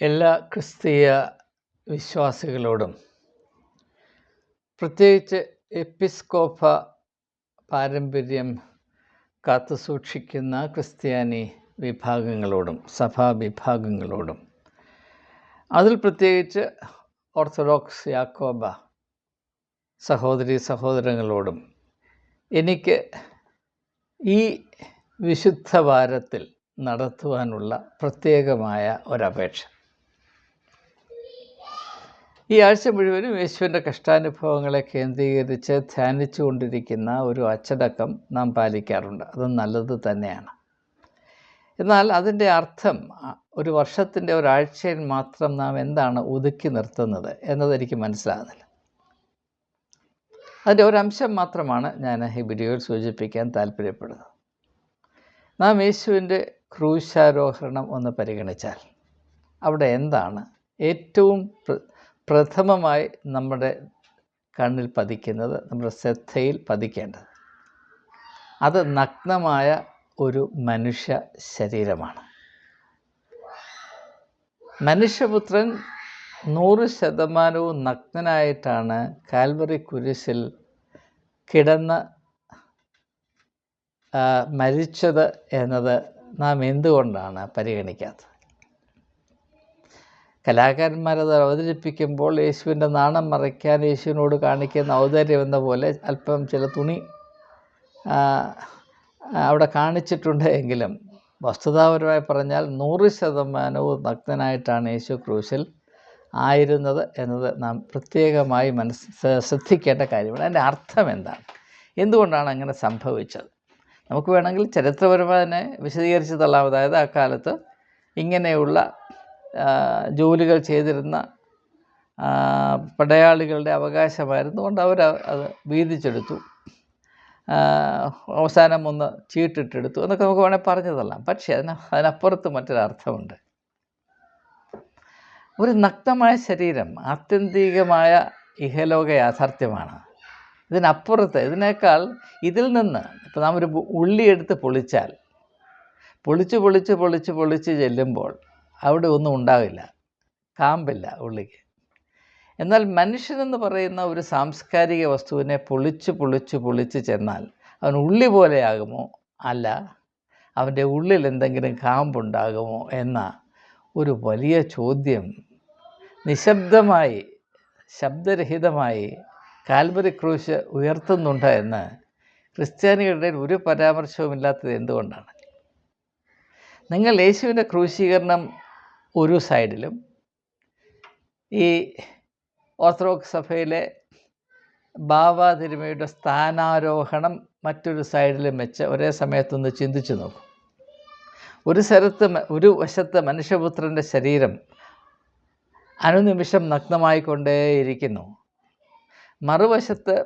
എല്ലാ ക്രിസ്തീയ വിശ്വാസികളോടും പ്രത്യേകിച്ച് എപ്പിസ്കോപ്പ പാരമ്പര്യം കാത്തുസൂക്ഷിക്കുന്ന ക്രിസ്ത്യാനി വിഭാഗങ്ങളോടും സഭാ വിഭാഗങ്ങളോടും. അതിൽ പ്രത്യേകിച്ച് ഓർത്തഡോക്സ് യാക്കോബ സഹോദരി സഹോദരങ്ങളോടും എനിക്ക് ഈ വിശുദ്ധ വാരത്തിൽ നടത്തുവാനുള്ള പ്രത്യേകമായ ഒരപേക്ഷ. ഈ ആഴ്ച മുഴുവനും യേശുവിന്റെ കഷ്ടാനുഭവങ്ങളെ കേന്ദ്രീകരിച്ച് ധ്യാനിച്ചു കൊണ്ടിരിക്കുന്ന ഒരു അച്ചടക്കം നാം പാലിക്കാറുണ്ട്. അത് നല്ലത് തന്നെയാണ്. എന്നാൽ അതിന്റെ അർത്ഥം ഒരു വർഷത്തിന്റെ ഒരാഴ്ചയിൽ മാത്രം നാം എന്താണ് ഒതുക്കി നിർത്തുന്നത് എന്നതെനിക്ക് മനസ്സിലാകുന്നില്ല. അതിന്റെ ഒരംശം മാത്രമാണ് ഞാൻ ഈ വീഡിയോയിൽ സൂചിപ്പിക്കാൻ താല്പര്യപ്പെടുന്നത്. നാം യേശുവിന്റെ ക്രൂശാരോഹണം ഒന്ന് പരിഗണിച്ചാൽ അവിടെ എന്താണ് ഏറ്റവും പ്രഥമമായി നമ്മുടെ കണ്ണിൽ പതിക്കുന്നത് നമ്മുടെ ശ്രദ്ധയിൽ പതിക്കേണ്ടത്. അത് നഗ്നമായ ഒരു മനുഷ്യ ശരീരമാണ്. മനുഷ്യപുത്രൻ നൂറ് ശതമാനവും നഗ്നനായിട്ടാണ് കാൽവറി കുരിശിൽ കിടന്ന് മരിച്ചത് എന്നത് നാം എന്തുകൊണ്ടാണ് പരിഗണിക്കാത്തത്? കലാകാരന്മാരത് അവതരിപ്പിക്കുമ്പോൾ യേശുവിന്റെ നാണം മറയ്ക്കാൻ യേശുവിനോട് കാണിക്കുന്ന ഔദാര്യം എന്ന പോലെ അല്പം ചില തുണി അവിടെ കാണിച്ചിട്ടുണ്ട് എങ്കിലും വസ്തുതാപരമായി പറഞ്ഞാൽ നൂറ് ശതമാനവും നഗ്നനായിട്ടാണ് യേശു ക്രൂശിൽ ആയിരുന്നത് എന്നത് നാം പ്രത്യേകമായി മനസ്സ് ശ്രദ്ധിക്കേണ്ട കാര്യമാണ്. അതിന്റെ അർത്ഥം എന്താണ്? എന്തുകൊണ്ടാണ് അങ്ങനെ സംഭവിച്ചത്? നമുക്ക് വേണമെങ്കിൽ ചരിത്രപരമായി തന്നെ വിശദീകരിച്ച് തള്ളാം. അതായത് അക്കാലത്ത് ഇങ്ങനെയുള്ള ജോലികൾ ചെയ്തിരുന്ന പടയാളികളുടെ അവകാശമായിരുന്നു. കൊണ്ട് അവർ അത് വീതിച്ചെടുത്തു. അവസാനം ഒന്ന് ചീട്ടിട്ടെടുത്തു. എന്നൊക്കെ നമുക്ക് വേണേൽ പറഞ്ഞു തള്ളാം പക്ഷേ അതിന് അതിനപ്പുറത്ത് മറ്റൊരർത്ഥമുണ്ട്. ഒരു നഗ്നമായ ശരീരം ആത്യന്തികമായ ഇഹലോക യാഥാർത്ഥ്യമാണ്. ഇതിനപ്പുറത്ത് ഇതിനേക്കാൾ ഇതിൽ നിന്ന് ഇപ്പോൾ നാം ഒരു ഉള്ളി എടുത്ത് പൊളിച്ചാൽ പൊളിച്ച് പൊളിച്ച് പൊളിച്ച് പൊളിച്ച് ചെല്ലുമ്പോൾ അവിടെ ഒന്നും ഉണ്ടാവില്ല. കാമ്പില്ല ഉള്ളിക്ക് എന്നാൽ മനുഷ്യനെന്ന് പറയുന്ന ഒരു സാംസ്കാരിക വസ്തുവിനെ പൊളിച്ച് പൊളിച്ച് പൊളിച്ച് ചെന്നാൽ അവൻ ഉള്ളി പോലെയാകുമോ? അല്ല. അവന്റെ ഉള്ളിൽ എന്തെങ്കിലും കാമ്പുണ്ടാകുമോ എന്ന ഒരു വലിയ ചോദ്യം നിശബ്ദമായി ശബ്ദരഹിതമായി കാൽവരി ക്രൂശ് ഉയർത്തുന്നുണ്ട് എന്ന് ക്രിസ്ത്യാനികളുടെ ഒരു പരാമർശവുമില്ലാത്തത് എന്തുകൊണ്ടാണ്? നിങ്ങൾ യേശുവിന്റെ ക്രൂശീകരണം ഒരു സൈഡിലും ഈ ഓർത്തഡോക്സ് സഭയിലെ ബാബ തിരുമയുടെ സ്ഥാനാരോഹണം മറ്റൊരു സൈഡിലും വെച്ച് ഒരേ സമയത്തൊന്ന് ചിന്തിച്ചു നോക്കും. ഒരു സ്ഥലത്ത് ഒരു വശത്ത് മനുഷ്യപുത്രന്റെ ശരീരം അനുനിമിഷം നഗ്നമായിക്കൊണ്ടേയിരിക്കുന്നു. മറുവശത്ത്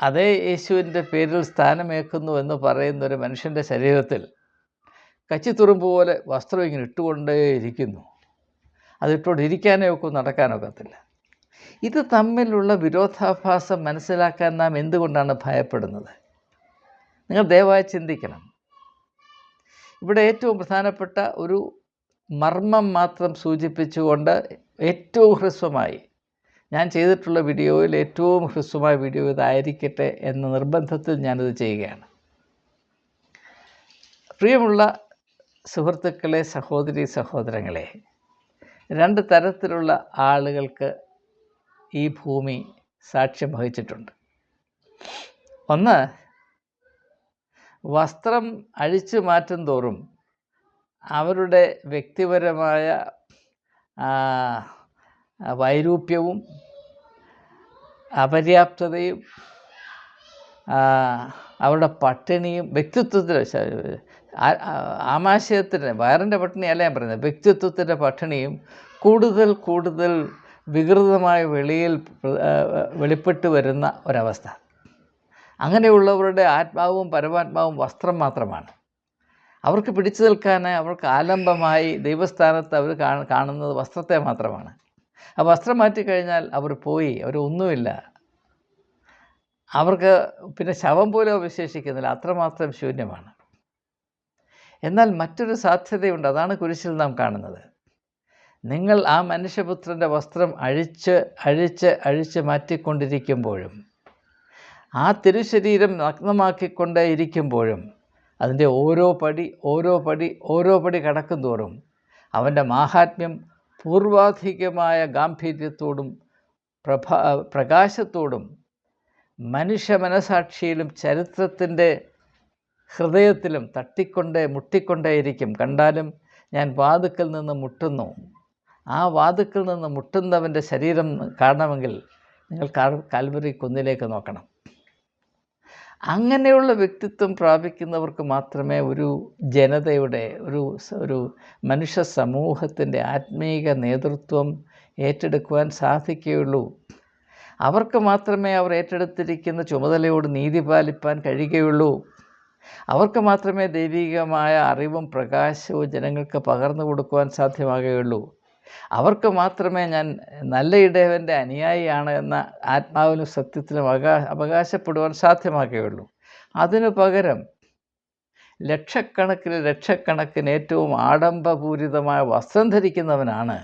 അതേ യേശുവിന്റെ പേരിൽ സ്ഥാനമേക്കുന്നു എന്ന് പറയുന്ന ഒരു മനുഷ്യന്റെ ശരീരത്തിൽ കച്ചിത്തുറുമ്പ് പോലെ വസ്ത്രം ഇങ്ങനെ ഇട്ടുകൊണ്ടേയിരിക്കുന്നു. അതിട്ടുകൊണ്ട് ഇരിക്കാനേ ഒക്കെ നടക്കാനോ ഒക്കത്തില്ല. ഇത് തമ്മിലുള്ള വിരോധാഭാസം മനസ്സിലാക്കാൻ നാം എന്തുകൊണ്ടാണ് ഭയപ്പെടുന്നത്? നിങ്ങൾ ദയവായി ചിന്തിക്കണം. ഇവിടെ ഏറ്റവും പ്രധാനപ്പെട്ട ഒരു മർമ്മം മാത്രം സൂചിപ്പിച്ചുകൊണ്ട് ഏറ്റവും ഹ്രസ്വമായി ഞാൻ ചെയ്തിട്ടുള്ള വീഡിയോയിൽ ഏറ്റവും ഹ്രസ്വമായ വീഡിയോ ഇതായിരിക്കട്ടെ എന്ന നിർബന്ധത്തിൽ ഞാനിത് ചെയ്യുകയാണ്. പ്രിയമുള്ള സുഹൃത്തുക്കളെ സഹോദരി സഹോദരങ്ങളെ രണ്ട് തരത്തിലുള്ള ആളുകൾക്ക് ഈ ഭൂമി സാക്ഷ്യം വഹിച്ചിട്ടുണ്ട്. ഒന്ന് വസ്ത്രം അഴിച്ചു മാറ്റും തോറും അവരുടെ വ്യക്തിപരമായ വൈരൂപ്യവും അപര്യാപ്തതയും അവരുടെ പട്ടിണിയും വ്യക്തിത്വത്തിന് ശ- ആ- ആ- ആമാശയത്തിന് വയറിന്റെ പട്ടിണി അല്ല ഞാൻ പറയുന്നത്? വ്യക്തിത്വത്തിന്റെ പട്ടിണിയും കൂടുതൽ കൂടുതൽ വികൃതമായ വെളിയിൽ വെളിപ്പെട്ട് വരുന്ന ഒരവസ്ഥ. അങ്ങനെയുള്ളവരുടെ ആത്മാവും പരമാത്മാവും വസ്ത്രം മാത്രമാണ്. അവർക്ക് പിടിച്ചു നിൽക്കാൻ അവർക്ക് ആലംബമായി ദൈവസ്ഥാനത്ത് അവർ കാണുന്നത് വസ്ത്രത്തെ മാത്രമാണ്. ആ വസ്ത്രം മാറ്റിക്കഴിഞ്ഞാൽ അവർ പോയി അവർ ഒന്നുമില്ല. അവർക്ക് പിന്നെ ശവം പോലും അവശേഷിക്കുന്നില്ല. അത്രമാത്രം ശൂന്യമാണ്. എന്നാൽ മറ്റൊരു സാധ്യതയുണ്ട്. അതാണ് കുരിശിൽ നാം കാണുന്നത്. നിങ്ങൾ ആ മനുഷ്യപുത്രന്റെ വസ്ത്രം അഴിച്ച് അഴിച്ച് അഴിച്ച് മാറ്റിക്കൊണ്ടിരിക്കുമ്പോഴും ആ തിരുശരീരം നഗ്നമാക്കിക്കൊണ്ടേ ഇരിക്കുമ്പോഴും അതിന്റെ ഓരോ പടി ഓരോ പടി ഓരോ പടി കടക്കും തോറും അവന്റെ മാഹാത്മ്യം പൂർവാധികമായ ഗാംഭീര്യത്തോടും പ്രഭാ പ്രകാശത്തോടും മനുഷ്യ മനസാക്ഷിയിലും ചരിത്രത്തിന്റെ ഹൃദയത്തിലും തട്ടിക്കൊണ്ടേ മുട്ടിക്കൊണ്ടേയിരിക്കും. കണ്ടാലും ഞാൻ വാതുക്കൽ നിന്ന് മുട്ടുന്നു. ആ വാതുക്കൽ നിന്ന് മുട്ടുന്നവന്റെ ശരീരം കാണണമെങ്കിൽ നിങ്ങൾ കാൽവറി കുന്നിലേക്ക് നോക്കണം. അങ്ങനെയുള്ള വ്യക്തിത്വം പ്രാപിക്കുന്നവർക്ക് മാത്രമേ ഒരു ജനതയുടെ ഒരു ഒരു മനുഷ്യ സമൂഹത്തിന്റെ ആത്മീക നേതൃത്വം ഏറ്റെടുക്കുവാൻ സാധിക്കുകയുള്ളൂ. അവർക്ക് മാത്രമേ അവർ ഏറ്റെടുത്തിരിക്കുന്ന ചുമതലയോട് നീതി പാലിപ്പാൻ കഴിയുകയുള്ളൂ. അവർക്ക് മാത്രമേ ദൈവികമായ അറിവും പ്രകാശവും ജനങ്ങൾക്ക് പകർന്നു കൊടുക്കുവാൻ സാധ്യമാകുകയുള്ളൂ. അവർക്ക് മാത്രമേ ഞാൻ നല്ല ഇടവന്റെ അനുയായിയാണ് എന്ന ആത്മാവിനും സത്യത്തിലും അവകാ അവകാശപ്പെടുവാൻ സാധ്യമാകുകയുള്ളൂ. അതിനു പകരം ലക്ഷക്കണക്കിന് ലക്ഷക്കണക്കിന് ഏറ്റവും ആഡംബപൂരിതമായ വസ്ത്രം ധരിക്കുന്നവനാണ്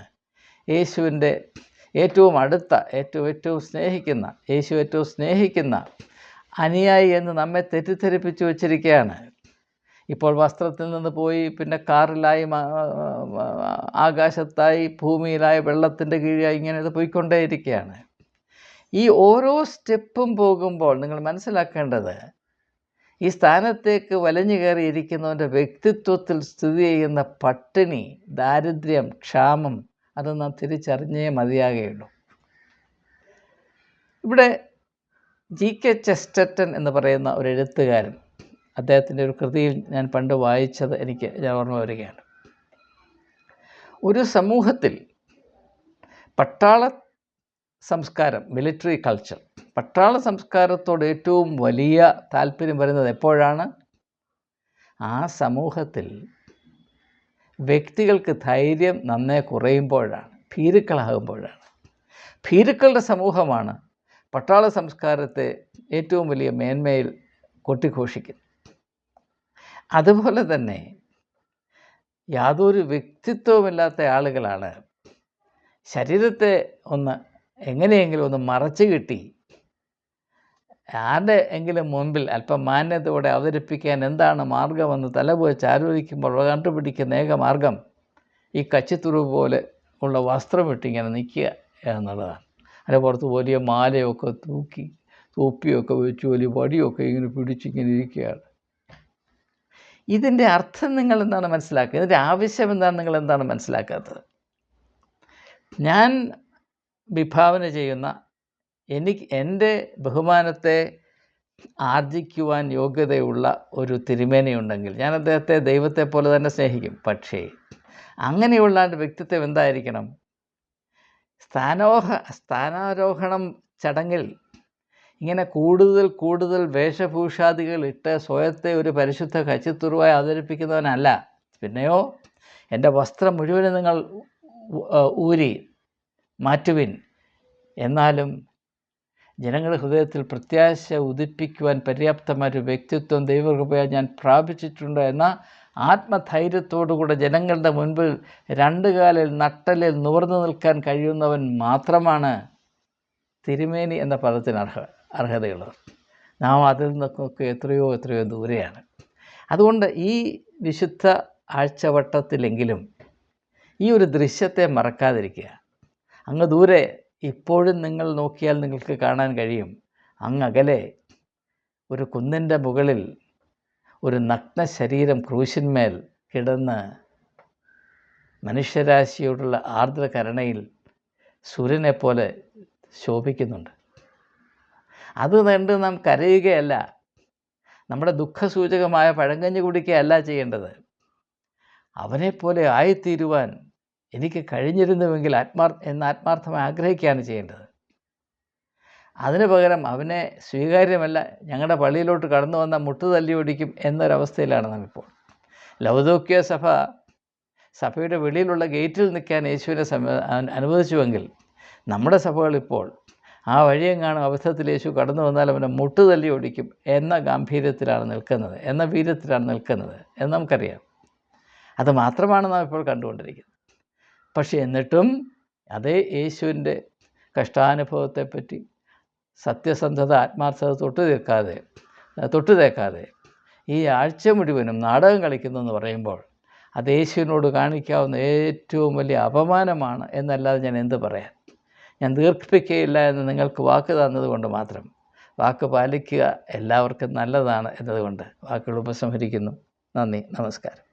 യേശുവിന്റെ ഏറ്റവും അടുത്ത ഏറ്റവും ഏറ്റവും സ്നേഹിക്കുന്ന യേശു ഏറ്റവും സ്നേഹിക്കുന്ന അനുയായി എന്ന് നമ്മെ തെറ്റിദ്ധരിപ്പിച്ചു വച്ചിരിക്കുകയാണ് ഇപ്പോൾ വസ്ത്രത്തിൽ നിന്ന് പോയി പിന്നെ കാറിലായി ആകാശത്തായി ഭൂമിയിലായി വെള്ളത്തിന്റെ കീഴായി ഇങ്ങനെ ഇത് പോയിക്കൊണ്ടേയിരിക്കുകയാണ് ഈ ഓരോ സ്റ്റെപ്പും പോകുമ്പോൾ നിങ്ങൾ മനസ്സിലാക്കേണ്ടത് ഈ സ്ഥാനത്തേക്ക് വലഞ്ഞു കയറിയിരിക്കുന്നവന്റെ വ്യക്തിത്വത്തിൽ സ്ഥിതി ചെയ്യുന്ന പട്ടിണി ദാരിദ്ര്യം ക്ഷാമം അത് നാം തിരിച്ചറിഞ്ഞേ മതിയാകുകയുള്ളൂ ഇവിടെ ജി കെ ചെസ്റ്റർട്ടൻ എന്ന് പറയുന്ന ഒരു എഴുത്തുകാരൻ. അദ്ദേഹത്തിന്റെ ഒരു കൃതിയിൽ ഞാൻ പണ്ട് വായിച്ചത് എനിക്ക് ഞാൻ ഓർമ്മ വരികയാണ്. ഒരു സമൂഹത്തിൽ പട്ടാള സംസ്കാരം മിലിറ്ററി കൾച്ചർ പട്ടാള സംസ്കാരത്തോട് ഏറ്റവും വലിയ താല്പര്യം വരുന്നത് എപ്പോഴാണ്? ആ സമൂഹത്തിൽ വ്യക്തികൾക്ക് ധൈര്യം നന്നേ കുറയുമ്പോഴാണ് ഭീരുക്കളാകുമ്പോഴാണ്. ഭീരുക്കളുടെ സമൂഹമാണ് പട്ടാള സംസ്കാരത്തെ ഏറ്റവും വലിയ മേന്മയിൽ കൊട്ടിഘോഷിക്കുന്നു അതുപോലെ തന്നെ യാതൊരു വ്യക്തിത്വമില്ലാത്ത ആളുകളാണ് ശരീരത്തെ ഒന്ന് എങ്ങനെയെങ്കിലും ഒന്ന് മറച്ചു കിട്ടി ആരുടെ എങ്കിലും മുൻപിൽ അല്പം മാന്യതയോടെ അവതരിപ്പിക്കാൻ എന്താണ് മാർഗമെന്ന് തലപോച്ച് ആലോചിക്കുമ്പോൾ കണ്ടുപിടിക്കുന്ന ഏക മാർഗം ഈ കച്ചിത്തുറു പോലെ ഉള്ള വസ്ത്രമിട്ടിങ്ങനെ നിൽക്കുക എന്നുള്ളതാണ്. അതിന്റെ പുറത്ത് വലിയ മാലയൊക്കെ തൂക്കി തൊപ്പിയൊക്കെ വെച്ച് വലിയ വടിയൊക്കെ ഇങ്ങനെ പിടിച്ചിങ്ങനെ ഇരിക്കുകയാണ്. ഇതിന്റെ അർത്ഥം നിങ്ങൾ എന്താണ് മനസ്സിലാക്കുക? ഇതിന്റെ ആവശ്യം എന്താണ് നിങ്ങൾ എന്താണ് മനസ്സിലാക്കാത്തത്? ഞാൻ വിഭാവന ചെയ്യുന്ന എനിക്ക് എന്റെ ബഹുമാനത്തെ ആർജിക്കുവാൻ യോഗ്യതയുള്ള ഒരു തിരുമേനയുണ്ടെങ്കിൽ ഞാൻ അദ്ദേഹത്തെ ദൈവത്തെ പോലെ തന്നെ സ്നേഹിക്കും. പക്ഷേ അങ്ങനെയുള്ള വ്യക്തിത്വം എന്തായിരിക്കണം? സ്ഥാനോഹ സ്ഥാനാരോഹണം ചടങ്ങിൽ ഇങ്ങനെ കൂടുതൽ കൂടുതൽ വേഷഭൂഷാദികൾ ഇട്ട് സ്വയത്തെ ഒരു പരിശുദ്ധ കച്ചിത്തുറുവായി അവതരിപ്പിക്കുന്നവനല്ല. പിന്നെയോ എന്റെ വസ്ത്രം മുഴുവനും നിങ്ങൾ ഊരി മാറ്റുവിൻ. എന്നാലും ജനങ്ങളുടെ ഹൃദയത്തിൽ പ്രത്യാശ ഉദിപ്പിക്കുവാൻ പര്യാപ്തമായൊരു വ്യക്തിത്വം ദൈവകൃപയാൽ ഞാൻ പ്രാപിച്ചിട്ടുണ്ട് എന്ന ആത്മധൈര്യത്തോടുകൂടെ ജനങ്ങളുടെ മുൻപിൽ രണ്ട് കാലിൽ നട്ടലിൽ നിവർന്നു നിൽക്കാൻ കഴിയുന്നവൻ മാത്രമാണ് തിരുമേനി എന്ന പദത്തിന് അർഹ അർഹതയുള്ളത്. നാം അതിൽ നിന്നൊക്കെ എത്രയോ എത്രയോ ദൂരെയാണ്. അതുകൊണ്ട് ഈ വിശുദ്ധ ആഴ്ചവട്ടത്തിലെങ്കിലും ഈ ഒരു ദൃശ്യത്തെ മറക്കാതിരിക്കുക. അങ്ങ് ദൂരെ ഇപ്പോഴും നിങ്ങൾ നോക്കിയാൽ നിങ്ങൾക്ക് കാണാൻ കഴിയും. അങ്ങകലെ ഒരു കുന്നിന്റെ മുകളിൽ ഒരു നഗ്ന ശരീരം ക്രൂശിന്മേൽ കിടന്ന് മനുഷ്യരാശിയോടുള്ള ആർദ്ര കരുണയിൽ സൂര്യനെപ്പോലെ ശോഭിക്കുന്നുണ്ട്. അത് കണ്ട് നാം കരയുകയല്ല. നമ്മുടെ ദുഃഖസൂചകമായ പഴങ്കഞ്ഞ് കുടിക്കുകയല്ല ചെയ്യേണ്ടത്. അവനെപ്പോലെ ആയിത്തീരുവാൻ എനിക്ക് കഴിഞ്ഞിരുന്നുവെങ്കിൽ ആത്മാർ എന്ന് ആത്മാർത്ഥമായി ആഗ്രഹിക്കുകയാണ് ചെയ്യേണ്ടത്. അതിന് പകരം അവനെ സ്വീകാര്യമല്ല ഞങ്ങളുടെ പള്ളിയിലോട്ട് കടന്നു വന്ന മുട്ട് തല്ലി ഓടിക്കും എന്നൊരവസ്ഥയിലാണ് നമ്മിപ്പോൾ ലൗദോക്യ സഭ സഭയുടെ വെളിയിലുള്ള ഗേറ്റിൽ നിൽക്കാൻ യേശുവിനെ അനുവദിച്ചുവെങ്കിൽ നമ്മുടെ സഭകൾ ഇപ്പോൾ ആ വഴിയെങ്ങാനും അബദ്ധത്തിൽ യേശു കടന്നു വന്നാൽ അവനെ മുട്ട് തല്ലി ഓടിക്കും എന്ന ഗാംഭീര്യത്തിലാണ് നിൽക്കുന്നത് എന്ന വീര്യത്തിലാണ് നിൽക്കുന്നത് എന്ന് നമുക്കറിയാം. അത് മാത്രമാണ് നാം ഇപ്പോൾ കണ്ടുകൊണ്ടിരിക്കുന്നത്. പക്ഷേ എന്നിട്ടും അതേ യേശുവിന്റെ കഷ്ടാനുഭവത്തെപ്പറ്റി സത്യസന്ധത ആത്മാർത്ഥത തൊട്ട് തീർക്കാതെ തൊട്ട് തേക്കാതെ ഈ ആഴ്ച മുഴുവനും നാടകം കളിക്കുന്നതെന്ന് പറയുമ്പോൾ അത് യേശുവിനോട് കാണിക്കാവുന്ന ഏറ്റവും വലിയ അപമാനമാണ് എന്നല്ലാതെ ഞാൻ എന്ത് പറയാൻ? ഞാൻ ദീർഘിപ്പിക്കുകയില്ല എന്ന് നിങ്ങൾക്ക് വാക്ക് തന്നതുകൊണ്ട് മാത്രം. വാക്ക് പാലിക്കുക എല്ലാവർക്കും നല്ലതാണ് എന്നതുകൊണ്ട് വാക്കുകൾ ഉപസംഹരിക്കുന്നു. നന്ദി. നമസ്കാരം.